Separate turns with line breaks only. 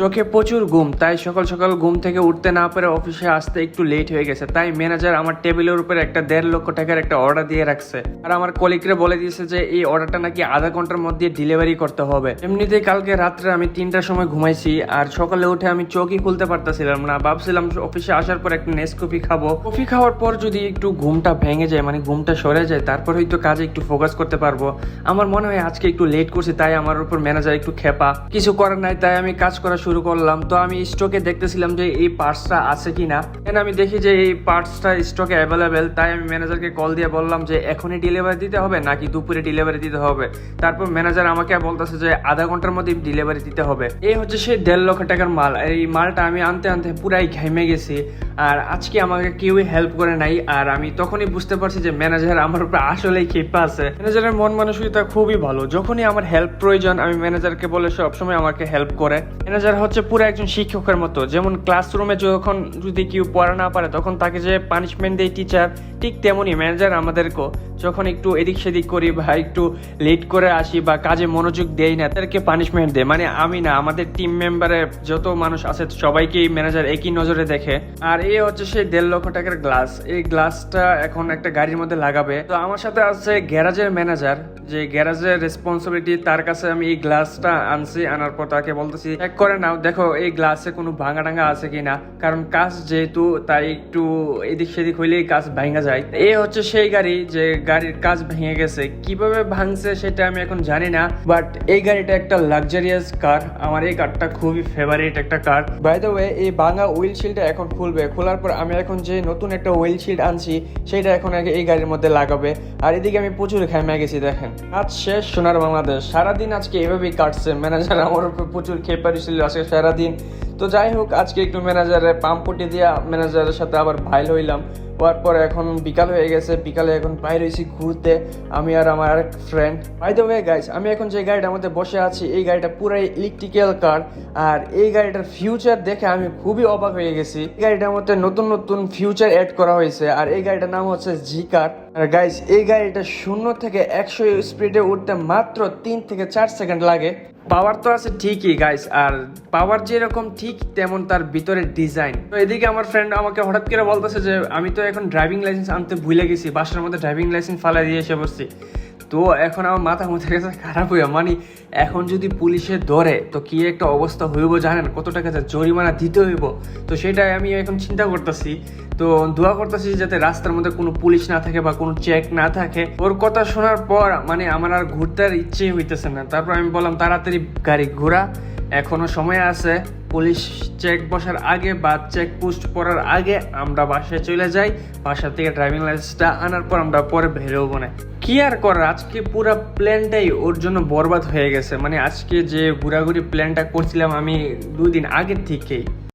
চোখে প্রচুর ঘুম, তাই সকাল সকাল ঘুম থেকে উঠতে না পেরে অফিসে আসতে একটু লেট হয়ে গেছে। তাই ম্যানেজার আমার টেবিলের উপরে একটা দেড় লক্ষ টাকার একটা অর্ডার দিয়ে রাখছে। আর আমার কলিগরে বলে দিয়েছে যে, এই অর্ডারটা নাকি আধা ঘণ্টার মধ্যে ডেলিভারি করতে হবে। এমনিতেই কালকে রাত্রে আমি তিনটার সময় ঘুমাইছি, আর সকালে উঠে আমি চোখই খুলতে পারতেছিলাম না। ভাবছিলাম অফিসে আসার পর একটা নেস কফি খাব। কফি খাওয়ার পর যদি একটু ঘুমটা ভেঙে যায় মানে ঘুমটা সরে যায়, তারপর হয়তো কাজে একটু ফোকাস করতে পারব। আমার মনে হয় আজকে একটু লেট করছি, তাই আমার উপর ম্যানেজার একটু খেপা কিছু করার নাই, তাই আমি কাজ করা শুরু করলাম। তো আমি স্টকে দেখতেছিলাম যে এই পার্টসটা আছে কি না আমি দেখি যে এই পার্টসটা স্টকে অ্যাভেলেবেল তাই আমি ম্যানেজারকে কল দিয়ে বললাম যে, এখনই ডেলিভারি দিতে হবে নাকি দুপুরে ডেলিভারি দিতে হবে? তারপর ম্যানেজার আমাকে বলতেছে যে, আধা ঘণ্টার মধ্যে ডেলিভারি দিতে হবে। এই হচ্ছে সেই দেড় লক্ষ টাকার মাল। এই মালটা আমি আনতে আনতে পুরাই ঘেমে গেছি। আর আজকে আমাকে কেউই হেল্প করে নাই, আর আমি তখনই বুঝতে পারছি যে ম্যানেজার আমার উপরে আসলেই ক্ষেপা আছে। ম্যানেজারের মন মানসিকতা খুবই ভালো। যখনই আমার হেল্প প্রয়োজন, আমি ম্যানেজারকে বলে সবসময় আমাকে হেল্প করে। ম্যানেজার হচ্ছে পুরো একজন শিক্ষকের মতো। যেমন ক্লাসরুমে যখন যদি কেউ পড়া না পারে, তখন তাকে যে পানিশমেন্ট দেয় টিচার ঠিক তেমনই ম্যানেজার আমাদেরকেও। যখন একটু এদিক সেদিক করি বা একটু লেট করে আসি বা কাজে মনোযোগ দেই না, তাদেরকে পানিশমেন্ট দেয়। মানে আমি না, আমাদের টিম মেম্বারের যত মানুষ আছে, সবাইকেই ম্যানেজার একই নজরে দেখে। আর এই হচ্ছে সেই দেড় লক্ষ টাকার গ্লাস এই গ্লাসটা এখন একটা গাড়ির মধ্যে লাগাবে। তো আমার সাথে আছে গ্যারাজের ম্যানেজার যে গ্যারাজের রেসপন্সিবিলিটি তার কাছে আমি এই গ্লাসটা আনছি, আনার পর তাকে বলতেছি চেক করে নাও, দেখো এই গ্লাসে কোনো ভাঙা টাঙ্গা আছে কিনা কারণ কাজ যেহেতু, তাই একটু এদিক সেদিক হইলেই কাজ ভাঙা যায়। এই হচ্ছে সেই গাড়ি, যে গাড়ির কাজ ভেঙে গেছে। কীভাবে ভাঙছে সেটা আমি এখন জানি না বাট এই গাড়িটা একটা লাক্সারিয়াস কার আমার এই কারটা খুবই ফেভারিট একটা কার বাই দ্য ওয়ে এই ভাঙা হুইল শিল্ডটা এখন খুলবে খোলার পর আমি এখন যে নতুন একটা হুইল শিল্ড আনছি সেটা এখন আগে এই গাড়ির মধ্যে লাগাবে। আর এদিকে আমি প্রচুর খেমে গেছি, দেখেন। আজ শেষ, সোনার বাংলাদেশ। সারাদিন আজকে এভাবেই কাটছে। ম্যানেজার আমার উপর প্রচুর খেপারি ছিল আজকে সারাদিন তো যাই হোক, আজকে একটু ম্যানেজারের পাম্পটি দিয়া ম্যানেজারের সাথে আবার ভাইল হইলাম। হওয়ার পর এখন বিকাল হয়ে গেছে, বিকালে এখন বাইরে হয়েছি ঘুরতে। আমি আর আমার আরেক friend by the way guys আমি এখন যে গাড়িটার মধ্যে বসে আছি, এই গাড়িটা পুরাই ইলেকট্রিক্যাল কার আর এই গাড়িটার ফিউচার দেখে আমি খুবই অবাক হয়ে গেছি। এই গাড়িটার মধ্যে নতুন নতুন ফিউচার অ্যাড করা হয়েছে, আর এই গাড়িটার নাম হচ্ছে জি কার আর গাইস এই গাড়িটা শূন্য থেকে একশো স্পিডে উঠতে মাত্র তিন থেকে চার সেকেন্ড লাগে। পাওয়ার তো আছে ঠিকই গাইস আর পাওয়ার যেরকম ঠিক, তেমন তার ভিতরে ডিজাইন তো এদিকে আমার ফ্রেন্ড আমাকে হঠাৎ করে বলতেছে যে, আমি তো এখন ড্রাইভিং লাইসেন্স আনতে ভুলে গেছি, বাসার মধ্যে ড্রাইভিং লাইসেন্স ফালাই দিয়ে এসে বসছি তো এখন আমার মাথা মধ্যে গেছে খারাপ হইয়া মানে এখন যদি পুলিশে ধরে, তো কি একটা অবস্থা হইব জানেন? কত টাকা জরিমানা দিতে হইব? তো সেটাই আমি এখন চিন্তা করতেছি। তো দোয়া করতেছি যাতে রাস্তার মধ্যে কোনো পুলিশ না থাকে বা কোনো চেক না থাকে। ওর কথা শোনার পর মানে আমার আর ঘুরতে আর ইচ্ছেই হইতেছে না। তারপর আমি বললাম, তাড়াতাড়ি গাড়ি ঘোরা। এখনও সময় আছে। পুলিশ চেক বসার আগে বা চেক পোস্ট পড়ার আগে আমরা বাসায় চলে যাই। বাসা থেকে ড্রাইভিং লাইসেন্সটা আনার পর আমরা পরে বেরোবো না। কি আর করার? আজকে পুরো প্ল্যানটাই ওর জন্য বরবাদ হয়ে গেছে। মানে আজকে যে ঘোরাঘুরি প্ল্যানটা করছিলাম আমি দুদিন আগের থেকেই।